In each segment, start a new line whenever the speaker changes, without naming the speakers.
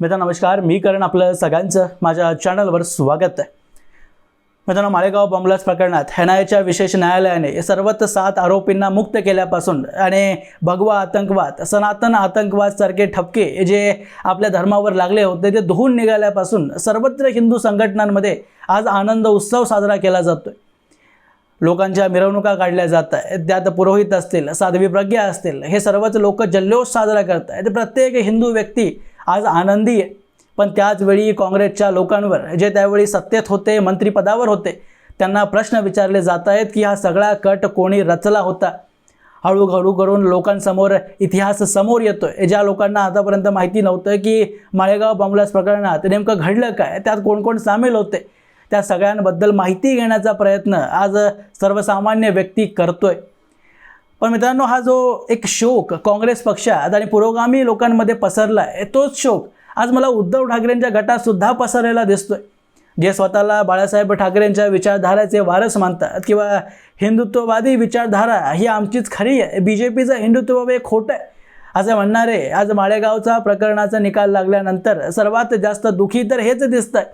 मित्रांनो नमस्कार. मी करण आपलं सगळ्यांचं माझ्या चॅनलवर स्वागत आहे. मित्रांनो माळेगाव बॉम्बलास प्रकरणात एन आयच्या विशेष न्यायालयाने सर्वच सात आरोपींना मुक्त केल्यापासून आणि भगवा आतंकवाद सनातन आतंकवाद सारखे ठपके जे आपल्या धर्मावर लागले होते ते धुवून निघाल्यापासून सर्वत्र हिंदू संघटनांमध्ये आज आनंद उत्सव साजरा केला जातोय. लोकांच्या मिरवणुका काढल्या जात आहेत. त्यात पुरोहित असतील साध्वी प्रज्ञा असतील हे सर्वच लोक जल्लोष साजरा करत आहेत. प्रत्येक हिंदू व्यक्ती आज आनंदी आहे. पण त्याचवेळी काँग्रेसच्या लोकांवर जे त्यावेळी सत्तेत होते मंत्रिपदावर होते त्यांना प्रश्न विचारले जात आहेत की हा सगळा कट कोणी रचला होता? हळूहळू करून लोकांसमोर इतिहास समोर येतो आहे ज्या लोकांना आतापर्यंत माहिती नव्हतं की माळेगाव बॉम्बलास प्रकरणात नेमकं घडलं काय त्यात कोण कोण सामील होते? त्या सगळ्यांबद्दल माहिती घेण्याचा प्रयत्न आज सर्वसामान्य व्यक्ती करतोय. पण मित्रांनो हा जो एक शोक काँग्रेस पक्षात आणि पुरोगामी लोकांमध्ये पसरला आहे तोच शोक आज मला उद्धव ठाकरेंच्या गटात सुद्धा पसरलेला दिसतोय. जे स्वतःला बाळासाहेब ठाकरेंच्या विचारधाराचे वारस मानतात किंवा हिंदुत्ववादी विचारधारा ही आमचीच खरी आहे बी जे पीचं हिंदुत्व हे खोटं आहे. असं म्हणणारे आज माळेगावचा प्रकरणाचा निकाल लागल्यानंतर सर्वात जास्त दुखी तर हेच दिसत आहे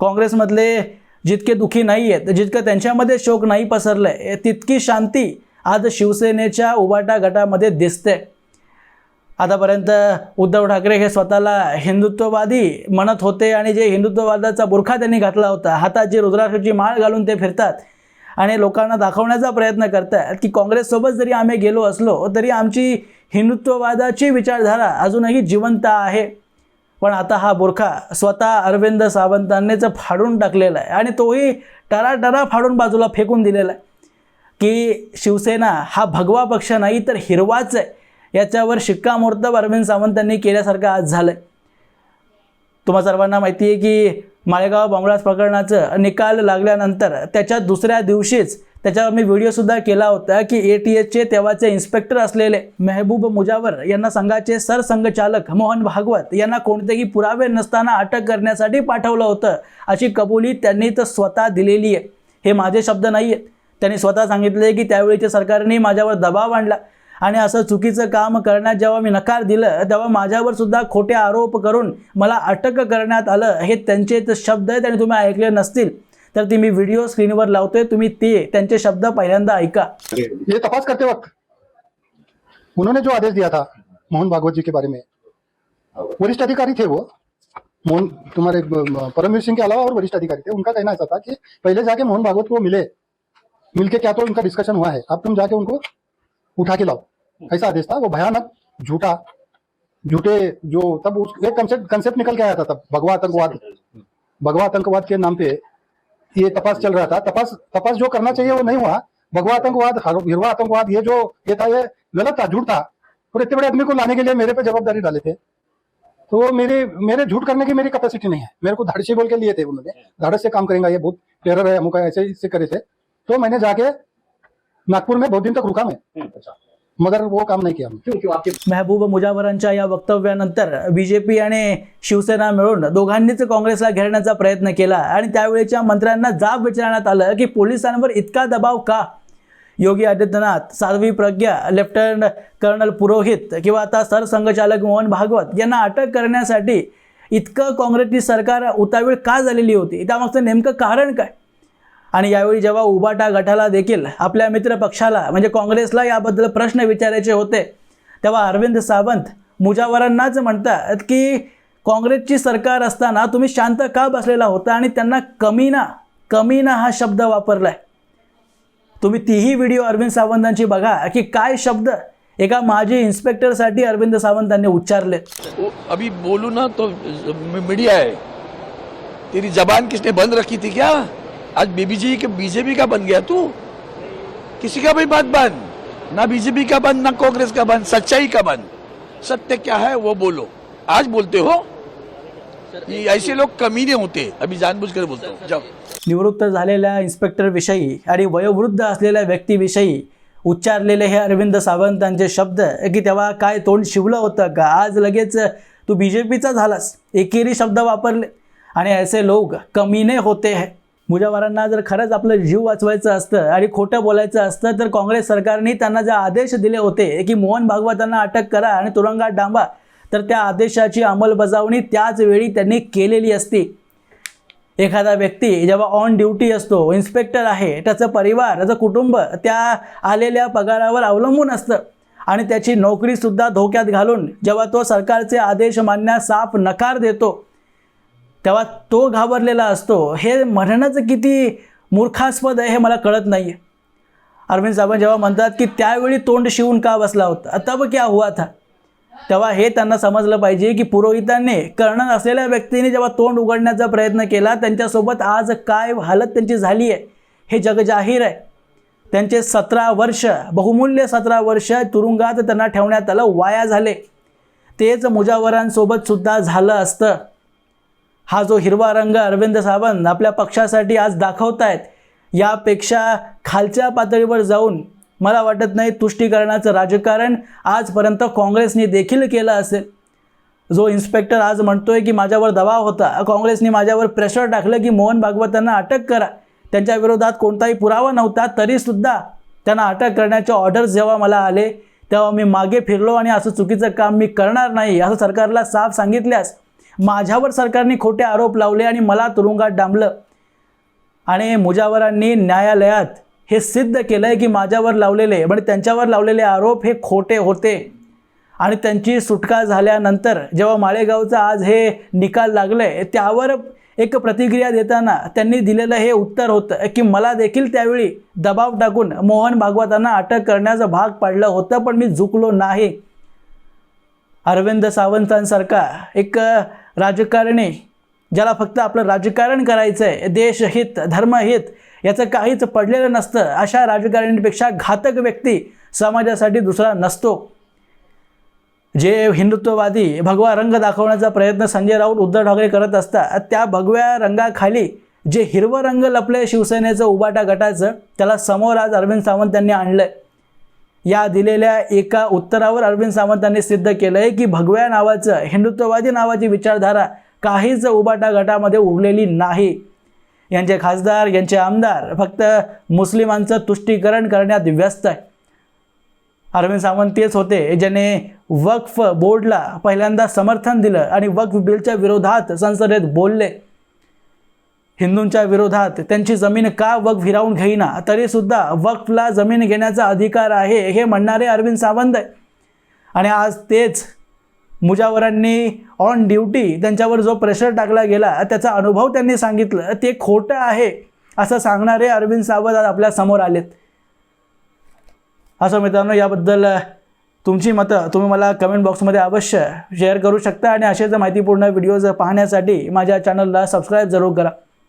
काँग्रेसमधले जितके दुखी नाही आहेत जितकं त्यांच्यामध्ये शोक नाही पसरलं आहे तितकी शांती आज शिवसेनेच्या उबाटा गटामध्ये दिसते. आतापर्यंत उद्धव ठाकरे हे स्वतःला हिंदुत्ववादी म्हणत होते आणि जे हिंदुत्ववादाचा बुरखा त्यांनी घातला होता हातात जी रुद्राक्षाची माळ घालून ते फिरतात आणि लोकांना दाखवण्याचा प्रयत्न करतात की काँग्रेससोबत जरी आम्ही गेलो असलो तरी आमची हिंदुत्ववादाची विचारधारा अजूनही जिवंत आहे. पण आता हा बुरखा स्वतः अरविंद सावंतांनीच फाडून टाकलेला आहे आणि तोही टराटरा फाडून बाजूला फेकून दिलेला आहे. की शिवसेना हा भगवा पक्ष नाही तर हिरवाच आहे. याच्यावर शिक्कामोर्तब अरविंद सावंतांनी केल्यासारखं आज झालं आहे तुम्हा सर्वांना माहिती आहे की माळेगाव बॉम्बलास प्रकरणाचं निकाल लागल्यानंतर त्याच्या दुसऱ्या दिवशीच त्याच्यावर मी व्हिडिओसुद्धा केला होता की ए टी एचचे तेव्हाचे इन्स्पेक्टर असलेले मेहबूब मुजावर यांना संघाचे सरसंघचालक मोहन भागवत यांना कोणतेही पुरावे नसताना अटक करण्यासाठी पाठवलं होतं. अशी कबुली त्यांनी तर स्वतः दिलेली आहे. हे माझे शब्द नाही आहेत त्यांनी स्वतः सांगितले की त्यावेळीच्या सरकारने माझ्यावर दबाव आणला. आणि असं चुकीचं काम करण्यात जेव्हा मी नकार दिलं तेव्हा माझ्यावर सुद्धा खोटे आरोप करून मला अटक करण्यात आलं. हे त्यांचे शब्द आहेत आणि तुम्ही ऐकले नसतील. तर ती मी व्हिडिओ स्क्रीनवर लावतोय. तुम्ही ते त्यांचे शब्द पहिल्यांदा ऐका.
ये तपास करते वक्त. उन्होंने जो आदेश दिया था मोहन भागवत जी के बारे में वरिष्ठ अधिकारी थे वो। मोहन तुम्हारे परमवीर सिंह के अलावा और वरिष्ठ अधिकारी थे। उनका कहना ऐसा था कि पहले जाके मोहन भागवत को मिले। मिलके क्या तो उनका डिस्कशन हुआ है। अब तुम जाके उनको उठा के लाओ। ऐसा आदेश था, वो भयानक झूठा, झूठे जो तब उस एक कंसेप्ट कंसेप्ट निकल के आया था तब, भगवा आतंकवाद। भगवा आतंकवाद के नाम पे ये तपास चल रहा था। तपास तपास जो करना चाहिए वो नहीं हुआ। भगवा आतंकवाद हिरवा आतंकवाद, ये जो, ये था, ये गलत था, झूठ था। और इतने बड़े आदमी को लाने के लिए मेरे पे जवाबदारी डाले थे। तो मेरे मेरे झूठ करने की मेरी कैपेसिटी नहीं है। मेरे को धड़सी बोल के लिए थे उन्होंने। धड़स से काम करेंगे, ये बहुत टेरर है, अमुक ऐसे इससे करे थे। तो मैंने जाके नागपुर में बहुत दिन तक रुका मैं। मगर वो काम नहीं किया
मेहबूब मुजावरांच्या या वक्तव्यानंतर बी जे पी आणि शिवसेना मिळून दोघांनीच काँग्रेसला घेरण्याचा प्रयत्न केला आणि त्यावेळेच्या मंत्र्यांना जाब विचारण्यात आलं की पोलिसांवर इतका दबाव का? योगी आदित्यनाथ साध्वी प्रज्ञा लेफ्टनंट कर्नल पुरोहित किंवा आता सरसंघचालक मोहन भागवत यांना अटक करण्यासाठी इतकं काँग्रेसची सरकार उतावीळ का झालेली होती? त्यामागचं नेमकं कारण काय? आणि यावेळी जेव्हा उबाटा गटाला देखील आपल्या मित्र पक्षाला म्हणजे काँग्रेसला याबद्दल प्रश्न विचारायचे होते तेव्हा अरविंद सावंत मुजावरांनाच म्हणतात की काँग्रेसची सरकार असताना तुम्ही शांत का बसलेला होता आणि त्यांना कमीना कमीना हा शब्द वापरलाय? तुम्ही तीही व्हिडिओ अरविंद सावंतांची बघा की काय शब्द एका माजी इन्स्पेक्टरसाठी अरविंद सावंतांनी उच्चारले.
अभी बोलू ना तो मीडिया है। तेरी जबान किसने बंद रखी थी क्या? आज बीबीजी के बीजेपी का बन गया तू? किसी का भी मत बन। ना बीजेपी का बन ना कांग्रेस का बन सच्चाई का बन। सत्य क्या है वो बोलो। आज बोलते हो? ये ऐसे लोग कमीने होते। अभी जानबूझकर बोलता जाओ।
निवृत्त झालेल्या इन्स्पेक्टरविषयी आणि वयोवृद्ध असलेल्या व्यक्तीविषयी उच्चारलेले हे अरविंद सावंतांचे शब्द की तेव्हा काय तोंड शिवलं होतं का? आज लगेच तू बी जे पीचा झालास. एकेरी शब्द वापरले. आणि ऐसे लोक कमीने होते. है मुजावरांना जर खरंच आपलं जीव वाचवायचं असतं आणि खोटं बोलायचं असतं तर काँग्रेस सरकारने त्यांना जे आदेश दिले होते की मोहन भागवतांना अटक करा आणि तुरुंगात डांबा तर त्या आदेशाची अंमलबजावणी त्याच वेळी त्यांनी केलेली असती. एखादा व्यक्ती जेव्हा ऑन ड्युटी असतो इन्स्पेक्टर आहे त्याचं परिवार त्याचं कुटुंब त्या आलेल्या पगारावर अवलंबून असतं आणि त्याची नोकरीसुद्धा धोक्यात घालून जेव्हा तो सरकारचे आदेश मानण्यास साफ नकार देतो तेव्हा तो घाबरलेला असतो. हे म्हणणंच किती मूर्खास्पद आहे हे मला कळत नाही अरविंद सावंत जेव्हा म्हणतात की त्यावेळी तोंड शिवून का बसला होता? तब क्या हुआ था. तेव्हा हे त्यांना समजलं पाहिजे की पुरोहितांनी कर्णन असलेल्या व्यक्तीने जेव्हा तोंड उघडण्याचा प्रयत्न केला त्यांच्यासोबत आज काय हालत त्यांची झाली आहे? हे जगजाहीर आहे. त्यांचे सतरा वर्ष बहुमूल्य सतरा वर्ष तुरुंगात त्यांना ठेवण्यात आलं वाया झाले. तेच मुजावरांसोबत सुद्धा झालं असतं. हा जो हिरवा रंग अरविंद सावंत आपल्या पक्षासाठी आज दाखवत आहेत यापेक्षा खालच्या पातळीवर जाऊन मला वाटत नाही तुष्टीकरणाचं राजकारण आजपर्यंत काँग्रेसने देखील केलं असेल. जो इन्स्पेक्टर आज म्हणतोय की माझ्यावर दबाव होता काँग्रेसने माझ्यावर प्रेशर टाकलं की मोहन भागवतांना अटक करा. त्यांच्या विरोधात कोणताही पुरावा नव्हता तरीसुद्धा त्यांना अटक करण्याचे ऑर्डर्स जेव्हा मला आले तेव्हा मी मागे फिरलो आणि असं चुकीचं काम मी करणार नाही असं सरकारला साफ सांगितल्यास माझ्यावर सरकारने खोटे आरोप लावले आणि मला तुरुंगात डांबलं. आणि मुजावरांनी न्यायालयात हे सिद्ध केलं आहे की माझ्यावर लावलेले म्हणजे त्यांच्यावर लावलेले आरोप हे खोटे होते. आणि त्यांची सुटका झाल्यानंतर जेव्हा माळेगावचं आज हे निकाल लागले त्यावर एक प्रतिक्रिया देताना त्यांनी दिलेलं हे उत्तर होतं की मला देखील त्यावेळी दबाव टाकून मोहन भागवतांना अटक करण्याचं भाग पाडलं होतं पण मी झुकलो नाही. अरविंद सावंतांसारखा एक राजकारणी ज्याला फक्त आपलं राजकारण करायचं आहे देशहित धर्महित याचं काहीच पडलेलं नसतं अशा राजकारणीपेक्षा घातक व्यक्ती समाजासाठी दुसरा नसतो. जे हिंदुत्ववादी भगवा रंग दाखवण्याचा प्रयत्न संजय राऊत उद्धव ठाकरे करत असतात त्या भगव्या रंगाखाली जे हिरवं रंग लपले शिवसेनेचं उबाटा गटाचं त्याला समोर आज अरविंद सावंत यांनी आणलं आहे या दिलेल्या एका उत्तरावर अरविंद सावंतांनी सिद्ध केलं आहे की भगव्या नावाचं हिंदुत्ववादी नावाची विचारधारा काहीच उबाटा गटामध्ये उरलेली नाही. यांचे खासदार यांचे आमदार फक्त मुस्लिमांचं तुष्टीकरण करण्यात व्यस्त आहे. अरविंद सावंत तेच होते ज्याने वक्फ बोर्डला पहिल्यांदा समर्थन दिलं आणि वक्फ बिलच्या विरोधात संसदेत बोलले. हिंदूंच्या विरोधात त्यांची जमीन का वक्फ हिरावून घेईना? तरीसुद्धा वक्फला जमीन घेण्याचा अधिकार आहे हे म्हणणारे अरविंद सावंत आहे. आणि आज तेच मुजावरांनी ऑन ड्युटी त्यांच्यावर जो प्रेशर टाकला गेला त्याचा अनुभव त्यांनी सांगितलं. ते खोटं आहे असं सांगणारे अरविंद सावंत आज आपल्यासमोर आलेत. असं मित्रांनो याबद्दल तुमची मतं तुम्ही मला कमेंट बॉक्समध्ये अवश्य शेअर करू शकता. आणि असेच माहितीपूर्ण व्हिडिओज पाहण्यासाठी माझ्या चॅनलला सबस्क्राईब जरूर करा.